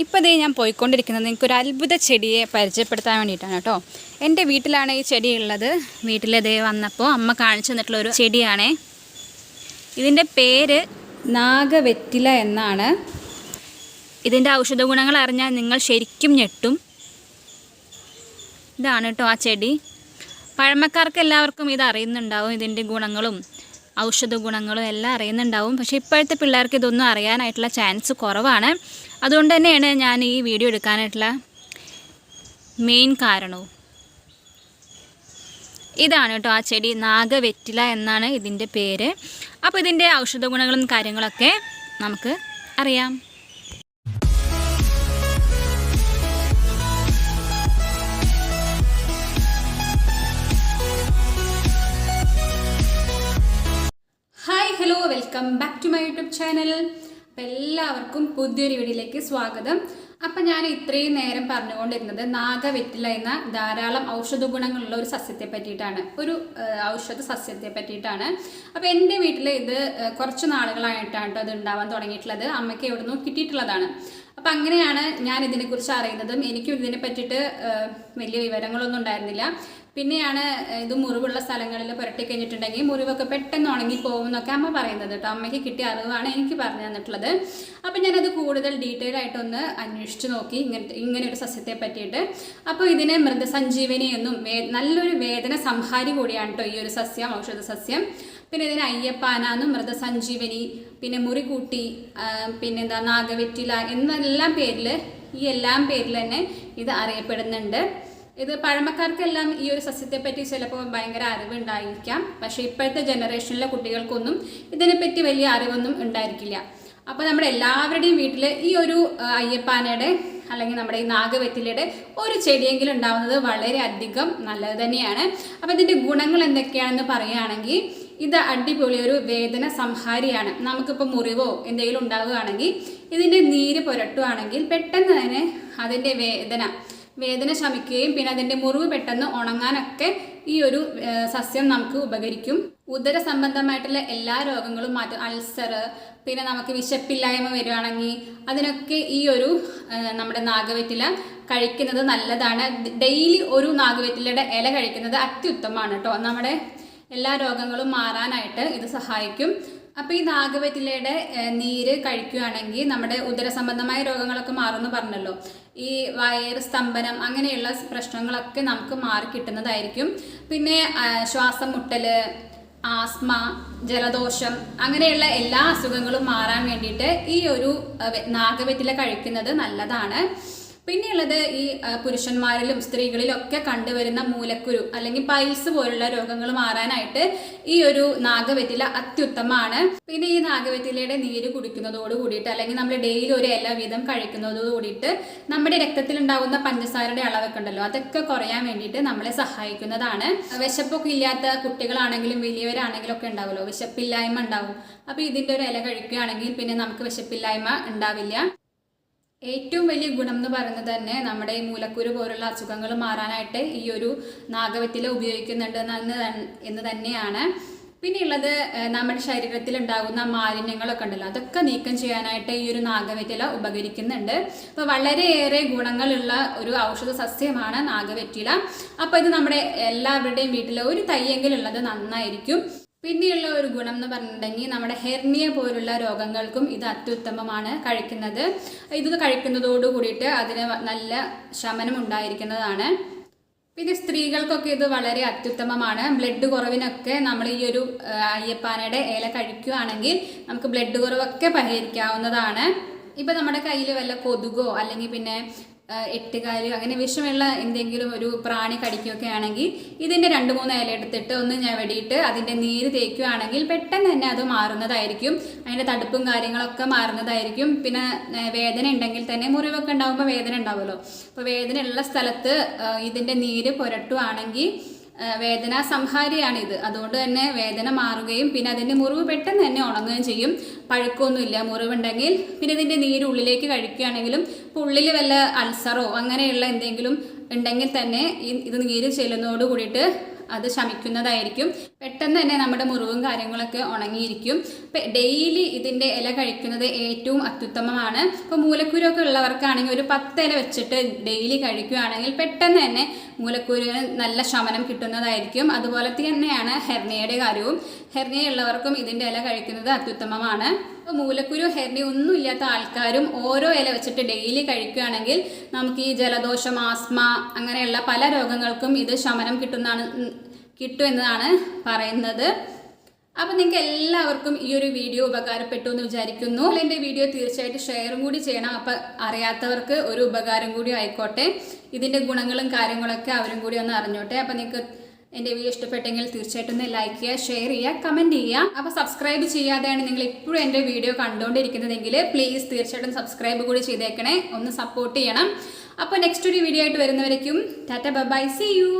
ഇപ്പോൾ ഇതേ ഞാൻ പോയിക്കൊണ്ടിരിക്കുന്നത്. നിങ്ങൾക്ക് ഒരു അത്ഭുത ചെടിയെ പരിചയപ്പെടുത്താൻ വേണ്ടിയിട്ടാണ് കേട്ടോ. എന്റെ വീട്ടിലാണ് ഈ ചെടി ഉള്ളത്. വീട്ടിലിതേ വന്നപ്പോൾ അമ്മ കാണിച്ചു തന്നിട്ടുള്ള ഒരു ചെടിയാണേ. ഇതിന്റെ പേര് നാഗവെറ്റില എന്നാണ്. ഇതിന്റെ ഔഷധ ഗുണങ്ങൾ അറിഞ്ഞാൽ നിങ്ങൾ ശരിക്കും ഞെട്ടും. ഇതാണ് കേട്ടോ ആ ചെടി. പഴമക്കാർക്ക് എല്ലാവർക്കും ഇത് അറിയുന്നുണ്ടാവും ഇതിന്റെ ഗുണങ്ങളും. ഔഷധ ഗുണങ്ങളും എല്ലാം അറിയുന്നുണ്ടാവും. പക്ഷേ ഇപ്പോഴത്തെ പിള്ളേർക്ക് ഇതൊന്നും അറിയാനായിട്ടുള്ള ചാൻസ് കുറവാണ്. അതുകൊണ്ട് തന്നെയാണ് ഞാൻ ഈ വീഡിയോ എടുക്കാനായിട്ടുള്ള മെയിൻ കാരണവും. ഇതാണ് കേട്ടോ ആ ചെടി നാഗവെറ്റില എന്നാണ് ഇതിന്റെ പേര്. അപ്പോൾ ഇതിന്റെ ഔഷധ ഗുണങ്ങളും കാര്യങ്ങളൊക്കെ നമുക്ക് അറിയാം. Welcome back to my YouTube channel അപ്പം എല്ലാവർക്കും പുതിയൊരു വീഡിയോയിലേക്ക് സ്വാഗതം. അപ്പം ഞാൻ ഇത്രയും നേരം പറഞ്ഞുകൊണ്ടിരുന്നത് നാഗവെറ്റില എന്ന ധാരാളം ഔഷധ ഗുണങ്ങളുള്ള ഒരു സസ്യത്തെ പറ്റിയിട്ടാണ്. ഒരു ഔഷധ സസ്യത്തെ പറ്റിയിട്ടാണ്. അപ്പോൾ എന്റെ വീട്ടിൽ ഇത് കുറച്ച് നാളുകളായിട്ടാണ് കേട്ടോ ഇത് ഉണ്ടാവാൻ തുടങ്ങിയിട്ടുള്ളത്. അമ്മയ്ക്ക് എവിടെ നിന്നും കിട്ടിയിട്ടുള്ളതാണ്. അപ്പം അങ്ങനെയാണ് ഞാൻ ഇതിനെക്കുറിച്ച് അറിയുന്നതും. എനിക്കും ഇതിനെ പറ്റിയിട്ട് വലിയ വിവരങ്ങളൊന്നും ഉണ്ടായിരുന്നില്ല. പിന്നെയാണ് ഇത് മുറിവുള്ള സ്ഥലങ്ങളിൽ പുരട്ടി കഴിഞ്ഞിട്ടുണ്ടെങ്കിൽ മുറിവൊക്കെ പെട്ടെന്ന് ഉണങ്ങി പോകും എന്നൊക്കെ അമ്മ പറയുന്നത് കേട്ടോ. അമ്മയ്ക്ക് കിട്ടിയ അറിവാണ് എനിക്ക് പറഞ്ഞു തന്നിട്ടുള്ളത്. അപ്പം ഞാനത് കൂടുതൽ ഡീറ്റെയിൽ ആയിട്ടൊന്ന് അന്വേഷിച്ച് നോക്കി ഇങ്ങനത്തെ ഇങ്ങനെ ഒരു സസ്യത്തെ പറ്റിയിട്ട്. അപ്പോൾ ഇതിനെ മൃതസഞ്ജീവനി എന്നും നല്ലൊരു വേദന സംഹാരി കൂടിയാണ് കേട്ടോ ഈ ഒരു സസ്യം ഔഷധ സസ്യം പിന്നെ ഇതിന് അയ്യപ്പാനാന്നും മൃതസഞ്ജീവനി പിന്നെ മുറികൂട്ടി പിന്നെന്താ നാഗവെറ്റില എന്നെല്ലാം പേരിൽ ഈ എല്ലാം പേരിൽ തന്നെ ഇത് അറിയപ്പെടുന്നുണ്ട്. ഇത് പഴമക്കാർക്കെല്ലാം ഈ ഒരു സസ്യത്തെപ്പറ്റി ചിലപ്പോൾ ഭയങ്കര അറിവുണ്ടായിരിക്കാം. പക്ഷേ ഇപ്പോഴത്തെ ജനറേഷനിലെ കുട്ടികൾക്കൊന്നും ഇതിനെപ്പറ്റി വലിയ അറിവൊന്നും ഉണ്ടായിരിക്കില്ല. അപ്പോൾ നമ്മുടെ എല്ലാവരുടെയും വീട്ടിൽ ഈ ഒരു അയ്യപ്പാനയുടെ അല്ലെങ്കിൽ നമ്മുടെ ഈ നാഗവെറ്റിലയുടെ ഒരു ചെടിയെങ്കിലും ഉണ്ടാവുന്നത് വളരെ അധികം നല്ലത് തന്നെയാണ്. അപ്പോൾ ഇതിന്റെ ഗുണങ്ങൾ എന്തൊക്കെയാണെന്ന് പറയുകയാണെങ്കിൽ ഇത് അടിപൊളി ഒരു വേദന സംഹാരിയാണ്. നമുക്കിപ്പോൾ മുറിവോ എന്തെങ്കിലും ഉണ്ടാവുകയാണെങ്കിൽ ഇതിന്റെ നീര് പുരട്ടുകയാണെങ്കിൽ പെട്ടെന്ന് തന്നെ അതിന്റെ വേദന വേദന ശമിക്കുകയും പിന്നെ അതിന്റെ മുറിവ് പെട്ടെന്ന് ഉണങ്ങാനൊക്കെ ഈ ഒരു സസ്യം നമുക്ക് ഉപകരിക്കും. ഉദര സംബന്ധമായിട്ടുള്ള എല്ലാ രോഗങ്ങളും മാറ്റും. അൾസർ പിന്നെ നമുക്ക് വിശപ്പില്ലായ്മ വരികയാണെങ്കിൽ അതിനൊക്കെ ഈ ഒരു നമ്മുടെ നാഗവെറ്റില കഴിക്കുന്നത് നല്ലതാണ്. ഡെയിലി ഒരു നാഗവെറ്റിലയുടെ ഇല കഴിക്കുന്നത് അത്യുത്തമാണ് കേട്ടോ നമ്മുടെ എല്ലാ രോഗങ്ങളും മാറാനായിട്ട് ഇത് സഹായിക്കും. അപ്പോൾ ഈ നാഗവെറ്റിലയുടെ നീര് കഴിക്കുകയാണെങ്കിൽ നമ്മുടെ ഉദരസംബന്ധമായ രോഗങ്ങളൊക്കെ മാറുമെന്ന് പറഞ്ഞല്ലോ. ഈ വയറ് സ്തംഭനം അങ്ങനെയുള്ള പ്രശ്നങ്ങളൊക്കെ നമുക്ക് മാറി കിട്ടുന്നതായിരിക്കും. പിന്നെ ശ്വാസം മുട്ടൽ ആസ്മ ജലദോഷം അങ്ങനെയുള്ള എല്ലാ അസുഖങ്ങളും മാറാൻ വേണ്ടിയിട്ട് ഈ ഒരു നാഗവെറ്റില കഴിക്കുന്നത് നല്ലതാണ്. പിന്നെയുള്ളത് ഈ പുരുഷന്മാരിലും സ്ത്രീകളിലും ഒക്കെ കണ്ടുവരുന്ന മൂലക്കുരു അല്ലെങ്കിൽ പൈൽസ് പോലുള്ള രോഗങ്ങൾ മാറാനായിട്ട് ഈ ഒരു നാഗവെറ്റില അത്യുത്തമമാണ് പിന്നെ ഈ നാഗവെറ്റിലയുടെ നീര് കുടിക്കുന്നതോട് കൂടിയിട്ട് അല്ലെങ്കിൽ നമ്മൾ ഡെയിലി ഒരു ഇല വീതം കഴിക്കുന്നതോട് കൂടിയിട്ട് നമ്മുടെ രക്തത്തിൽ ഉണ്ടാകുന്ന പഞ്ചസാരയുടെ അളവൊക്കെ ഉണ്ടല്ലോ അതൊക്കെ കുറയാൻ വേണ്ടിയിട്ട് നമ്മളെ സഹായിക്കുന്നതാണ്. വിശപ്പൊക്കെ ഇല്ലാത്ത കുട്ടികളാണെങ്കിലും വലിയവരാണെങ്കിലും ഒക്കെ ഉണ്ടാവുമല്ലോ വിശപ്പില്ലായ്മ ഉണ്ടാവും. അപ്പോൾ ഇതിന്റെ ഒരു ഇല കഴിക്കുകയാണെങ്കിൽ പിന്നെ നമുക്ക് വിശപ്പില്ലായ്മ ഉണ്ടാവില്ല. ഏറ്റവും വലിയ ഗുണം എന്ന് പറയുന്നത് തന്നെ നമ്മുടെ ഈ മൂലക്കുരു പോലുള്ള അസുഖങ്ങൾ മാറാനായിട്ട് ഈ ഒരു നാഗവെറ്റില ഉപയോഗിക്കുന്നുണ്ട് എന്ന് തന്നെയാണ്. പിന്നെയുള്ളത് നമ്മുടെ ശരീരത്തിൽ ഉണ്ടാകുന്ന മാലിന്യങ്ങളൊക്കെ ഉണ്ടല്ലോ അതൊക്കെ നീക്കം ചെയ്യാനായിട്ട് ഈ ഒരു നാഗവെറ്റില ഉപകരിക്കുന്നുണ്ട്. അപ്പോൾ വളരെയേറെ ഗുണങ്ങളുള്ള ഒരു ഔഷധ സസ്യമാണ് നാഗവെറ്റില. അപ്പോൾ ഇത് നമ്മുടെ എല്ലാവരുടെയും വീട്ടിൽ ഒരു തയ്യെങ്കിലുള്ളത് നന്നായിരിക്കും. പിന്നെയുള്ള ഒരു ഗുണം എന്ന് പറഞ്ഞിട്ടുണ്ടെങ്കിൽ നമ്മുടെ ഹെർണിയ പോലുള്ള രോഗങ്ങൾക്കും ഇത് അത്യുത്തമമാണ് കഴിക്കുന്നത്. ഇത് കഴിക്കുന്നതോട് കൂടിയിട്ട് അതിന് നല്ല ശമനം ഉണ്ടായിരിക്കുന്നതാണ്. പിന്നെ സ്ത്രീകൾക്കൊക്കെ ഇത് വളരെ അത്യുത്തമമാണ്. ബ്ലഡ് കുറവിനൊക്കെ നമ്മൾ ഈ ഒരു അയ്യപ്പാനയുടെ ഇല കഴിക്കുകയാണെങ്കിൽ നമുക്ക് ബ്ലഡ് കുറവൊക്കെ പരിഹരിക്കാവുന്നതാണ്. ഇപ്പം നമ്മുടെ കയ്യിൽ വല്ല കൊതുകോ അല്ലെങ്കിൽ പിന്നെ എട്ടുകാൽ അങ്ങനെ വിഷമുള്ള എന്തെങ്കിലും ഒരു പ്രാണി കടിക്കുകയൊക്കെ ആണെങ്കിൽ ഇതിന്റെ രണ്ട് മൂന്ന് ഇല എടുത്തിട്ട് ഒന്ന് ഞാൻ വെടിയിട്ട് അതിന്റെ നീര് തേക്കുകയാണെങ്കിൽ പെട്ടെന്ന് തന്നെ അത് മാറുന്നതായിരിക്കും. അതിന്റെ തടുപ്പും കാര്യങ്ങളൊക്കെ മാറുന്നതായിരിക്കും. പിന്നെ വേദന ഉണ്ടെങ്കിൽ തന്നെ മുറിവൊക്കെ ഉണ്ടാകുമ്പോൾ വേദന ഉണ്ടാവുമല്ലോ. അപ്പോൾ വേദന ഉള്ള സ്ഥലത്ത് ഇതിന്റെ നീര് പുരട്ടുവാണെങ്കിൽ ആ, വേദന സംഹാരിയാണിത് അതുകൊണ്ട് തന്നെ വേദന മാറുകയും പിന്നെ അതിന്റെ മുറിവ് പെട്ടെന്ന് തന്നെ ഉണങ്ങുകയും ചെയ്യും. പഴുക്കൊന്നുമില്ല മുറിവുണ്ടെങ്കിൽ പിന്നെ ഇതിന്റെ നീര് ഉള്ളിലേക്ക് കഴിക്കുകയാണെങ്കിലും ഉള്ളിൽ വല്ല അൾസറോ അങ്ങനെയുള്ള എന്തെങ്കിലും ഉണ്ടെങ്കിൽ തന്നെ ഇത് നീര് ചെല്ലുന്നതോട് കൂടിയിട്ട് അത് ശമിക്കുന്നതായിരിക്കും. പെട്ടെന്ന് തന്നെ നമ്മുടെ മുറിവും കാര്യങ്ങളൊക്കെ ഉണങ്ങിയിരിക്കും. ഇപ്പം ഡെയിലി ഇതിന്റെ ഇല കഴിക്കുന്നത് ഏറ്റവും അത്യുത്തമമാണ്. ഇപ്പോൾ മൂലക്കുരുവൊക്കെ ഉള്ളവർക്കാണെങ്കിൽ ഒരു പത്ത് ഇല വെച്ചിട്ട് ഡെയിലി കഴിക്കുകയാണെങ്കിൽ പെട്ടെന്ന് തന്നെ മൂലക്കുരുവിന് നല്ല ശമനം കിട്ടുന്നതായിരിക്കും. അതുപോലെ തന്നെയാണ് ഹെർണിയയുടെ കാര്യവും. ഹെർണിയ ഉള്ളവർക്കും ഇതിന്റെ ഇല കഴിക്കുന്നത് അത്യുത്തമമാണ്. ഇപ്പോൾ മൂലക്കുരു ഹെർണി ഒന്നുമില്ലാത്ത ആൾക്കാരും ഓരോ ഇല വെച്ചിട്ട് ഡെയിലി കഴിക്കുകയാണെങ്കിൽ നമുക്ക് ഈ ജലദോഷം ആസ്മ അങ്ങനെയുള്ള പല രോഗങ്ങൾക്കും ഇത് ശമനം കിട്ടുന്നതാണ്. കിട്ടും എന്നതാണ് പറയുന്നത്. അപ്പം നിങ്ങൾക്ക് എല്ലാവർക്കും ഈ ഒരു വീഡിയോ ഉപകാരപ്പെട്ടു എന്ന് വിചാരിക്കുന്നു. എന്റെ വീഡിയോ തീർച്ചയായിട്ടും ഷെയറും കൂടി ചെയ്യണം. അപ്പം അറിയാത്തവർക്ക് ഒരു ഉപകാരം കൂടി ആയിക്കോട്ടെ. ഇതിന്റെ ഗുണങ്ങളും കാര്യങ്ങളൊക്കെ അവരും കൂടി ഒന്ന് അറിഞ്ഞോട്ടെ. അപ്പം നിങ്ങൾക്ക് എന്റെ വീഡിയോ ഇഷ്ടപ്പെട്ടെങ്കിൽ തീർച്ചയായിട്ടും ഒന്ന് ലൈക്ക് ചെയ്യുക ഷെയർ ചെയ്യുക കമന്റ് ചെയ്യുക. അപ്പോൾ സബ്സ്ക്രൈബ് ചെയ്യാതെയാണ് നിങ്ങൾ ഇപ്പോഴും എന്റെ വീഡിയോ കണ്ടുകൊണ്ടിരിക്കുന്നതെങ്കിൽ പ്ലീസ് തീർച്ചയായിട്ടും സബ്സ്ക്രൈബ് കൂടി ചെയ്തേക്കണേ. ഒന്ന് സപ്പോർട്ട് ചെയ്യണം. അപ്പോൾ നെക്സ്റ്റ് ഒരു വീഡിയോ ആയിട്ട് വരുന്നവരേക്കും ടാറ്റ ബൈ സി യു